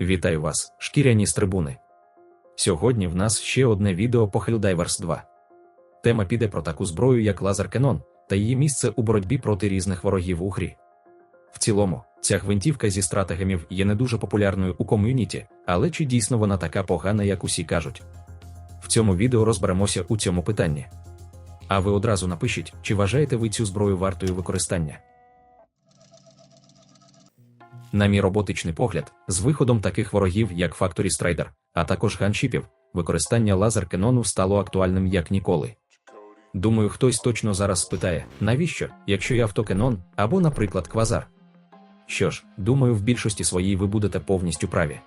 Вітаю вас, шкіряні стрибуни. Сьогодні в нас ще одне відео по Helldivers 2. Тема піде про таку зброю, як лазер Кенон, та її місце у боротьбі проти різних ворогів у грі. В цілому, ця гвинтівка зі стратегемів є не дуже популярною у ком'юніті, але чи дійсно вона така погана, як усі кажуть? В цьому відео розберемося у цьому питанні. А ви одразу напишіть, чи вважаєте ви цю зброю вартою використання. На мій роботичний погляд, з виходом таких ворогів, як Factory Strider, а також ганшіпів, використання лазер Кенону стало актуальним як ніколи. Думаю, хтось точно зараз спитає, навіщо, якщо є автокенон або, наприклад, квазар. Що ж, думаю, в більшості своїй ви будете повністю праві.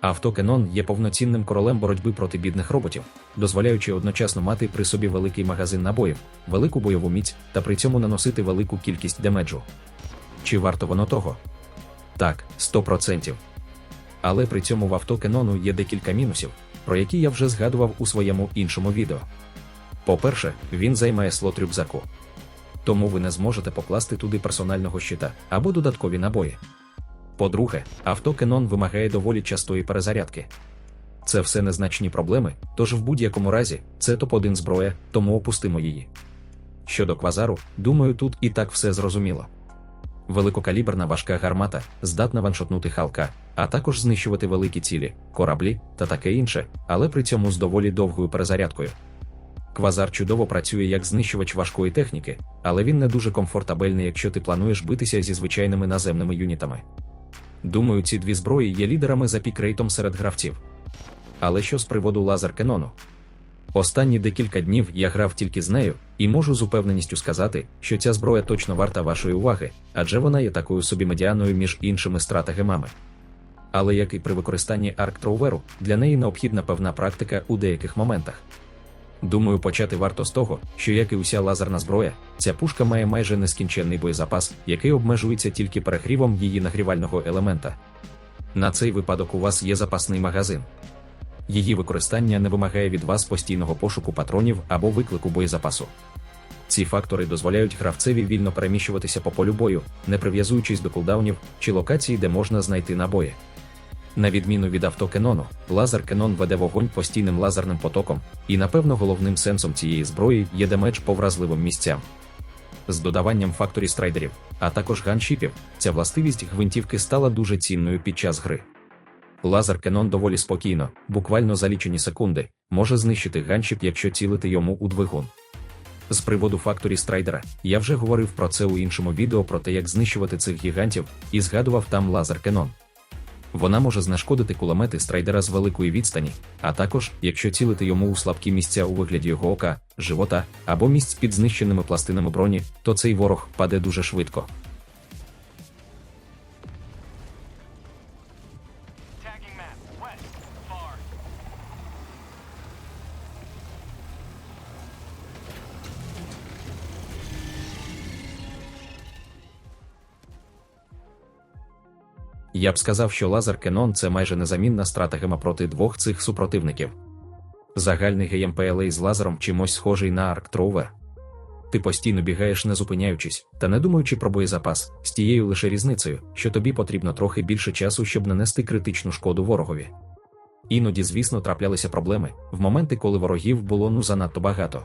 Автокенон є повноцінним королем боротьби проти бідних роботів, дозволяючи одночасно мати при собі великий магазин набоїв, велику бойову міць та при цьому наносити велику кількість демеджу. Чи варто воно того? Так, 100%. Але при цьому в автокенону є декілька мінусів, про які я вже згадував у своєму іншому відео. По-перше, він займає слот рюкзаку. Тому ви не зможете покласти туди персонального щита або додаткові набої. По-друге, автокенон вимагає доволі частої перезарядки. Це все незначні проблеми, тож в будь-якому разі це топ-1 зброя, тому опустимо її. Щодо квазару, думаю, тут і так все зрозуміло. Великокаліберна важка гармата здатна ваншотнути халка, а також знищувати великі цілі, кораблі та таке інше, але при цьому з доволі довгою перезарядкою. Квазар чудово працює як знищувач важкої техніки, але він не дуже комфортабельний, якщо ти плануєш битися зі звичайними наземними юнітами. Думаю, ці дві зброї є лідерами за пікрейтом серед гравців. Але що з приводу лазер Кенону? Останні декілька днів я грав тільки з нею, і можу з упевненістю сказати, що ця зброя точно варта вашої уваги, адже вона є такою собі медіаною між іншими стратегемами. Але як і при використанні арктроуверу, для неї необхідна певна практика у деяких моментах. Думаю, почати варто з того, що як і уся лазерна зброя, ця пушка має майже нескінченний боєзапас, який обмежується тільки перегрівом її нагрівального елемента. На цей випадок у вас є запасний магазин. Її використання не вимагає від вас постійного пошуку патронів або виклику боєзапасу. Ці фактори дозволяють гравцеві вільно переміщуватися по полю бою, не прив'язуючись до кулдаунів чи локації, де можна знайти набої. На відміну від автокенону, лазер Кенон веде вогонь постійним лазерним потоком, і, напевно, головним сенсом цієї зброї є демедж по вразливим місцям. З додаванням факторі страйдерів, а також ганшіпів, ця властивість гвинтівки стала дуже цінною під час гри. Лазер Кенон доволі спокійно, буквально за лічені секунди, може знищити ганшіп, якщо цілити йому у двигун. З приводу факторі страйдера, я вже говорив про це у іншому відео про те, як знищувати цих гігантів, і згадував там лазер Кенон. Вона може знешкодити кулемети страйдера з великої відстані, а також, якщо цілити йому у слабкі місця у вигляді його ока, живота або місць під знищеними пластинами броні, то цей ворог паде дуже швидко. Я б сказав, що лазер Кенон це майже незамінна стратегема проти двох цих супротивників. Загальний геймплей з лазером чимось схожий на арктроувер. Ти постійно бігаєш, не зупиняючись, та не думаючи про боєзапас, з тією лише різницею, що тобі потрібно трохи більше часу, щоб нанести критичну шкоду ворогові. Іноді, звісно, траплялися проблеми в моменти, коли ворогів було ну занадто багато.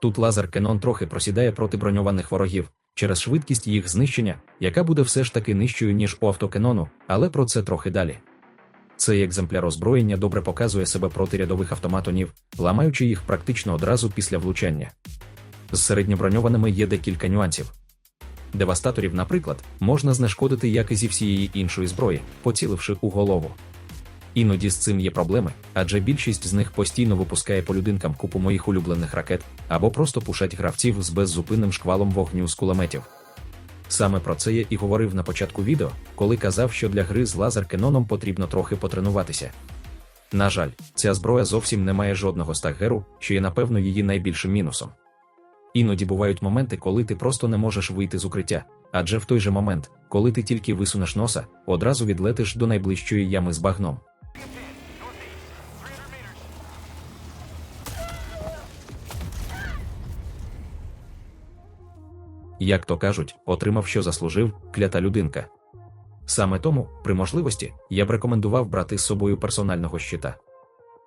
Тут лазер Кенон трохи просідає проти броньованих ворогів через швидкість їх знищення, яка буде все ж таки нижчою, ніж у автокенону, але про це трохи далі. Цей екземпляр озброєння добре показує себе проти рядових автоматонів, ламаючи їх практично одразу після влучання. З середньоброньованими є декілька нюансів. Девастаторів, наприклад, можна знешкодити як і зі всієї іншої зброї, поціливши у голову. Іноді з цим є проблеми, адже більшість з них постійно випускає по людинкам купу моїх улюблених ракет або просто пушать гравців з беззупинним шквалом вогню з кулеметів. Саме про це я і говорив на початку відео, коли казав, що для гри з лазер Кеноном потрібно трохи потренуватися. На жаль, ця зброя зовсім не має жодного стагеру, що є, напевно, її найбільшим мінусом. Іноді бувають моменти, коли ти просто не можеш вийти з укриття, адже в той же момент, коли ти тільки висунеш носа, одразу відлетиш до найближчої ями з багном. Як то кажуть, отримав, що заслужив, клята людинка. Саме тому, при можливості, я б рекомендував брати з собою персонального щита.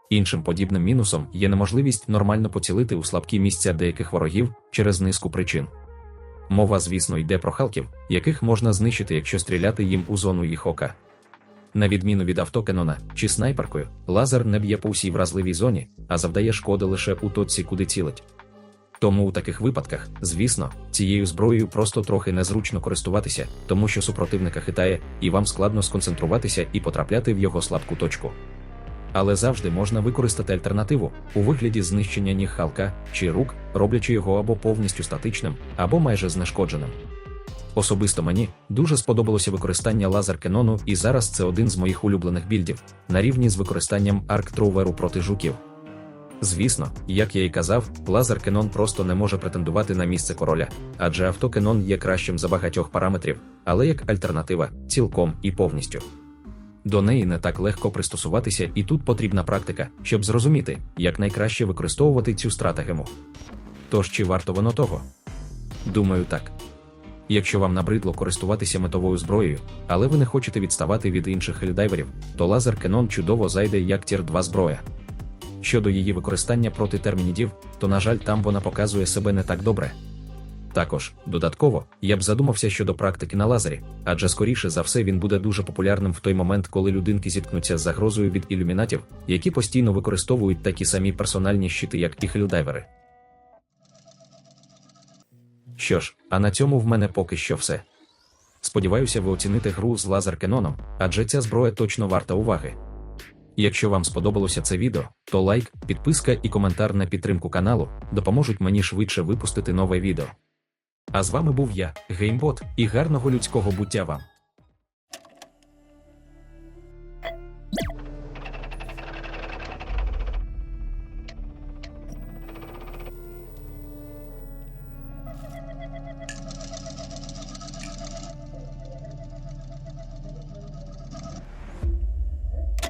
Іншим подібним мінусом є неможливість нормально поцілити у слабкі місця деяких ворогів через низку причин. Мова, звісно, йде про халків, яких можна знищити, якщо стріляти їм у зону їх ока. На відміну від автокенона чи снайперкою, лазер не б'є по всій вразливій зоні, а завдає шкоди лише у точці, куди цілить. Тому у таких випадках, звісно, цією зброєю просто трохи незручно користуватися, тому що супротивника хитає, і вам складно сконцентруватися і потрапляти в його слабку точку. Але завжди можна використати альтернативу у вигляді знищення ніг халка чи рук, роблячи його або повністю статичним, або майже знешкодженим. Особисто мені дуже сподобалося використання лазер Кенону, і зараз це один з моїх улюблених більдів, на рівні з використанням арктроверу проти жуків. Звісно, як я і казав, лазер Кенон просто не може претендувати на місце короля, адже авто Кенон є кращим за багатьох параметрів, але як альтернатива, цілком і повністю. До неї не так легко пристосуватися, і тут потрібна практика, щоб зрозуміти, як найкраще використовувати цю стратегему. Тож чи варто воно того? Думаю, так. Якщо вам набридло користуватися метовою зброєю, але ви не хочете відставати від інших хельдайверів, то лазер Кенон чудово зайде як тір 2 зброя. Щодо її використання проти термінідів, то, на жаль, там вона показує себе не так добре. Також, додатково, я б задумався щодо практики на лазері, адже скоріше за все він буде дуже популярним в той момент, коли людинки зіткнуться з загрозою від ілюмінатів, які постійно використовують такі самі персональні щити, як і хельдайвери. Що ж, а на цьому в мене поки що все. Сподіваюся, ви оціните гру з лазер Кеноном, адже ця зброя точно варта уваги. Якщо вам сподобалося це відео, то лайк, підписка і коментар на підтримку каналу допоможуть мені швидше випустити нове відео. А з вами був я, Геймбот, і гарного людського буття вам!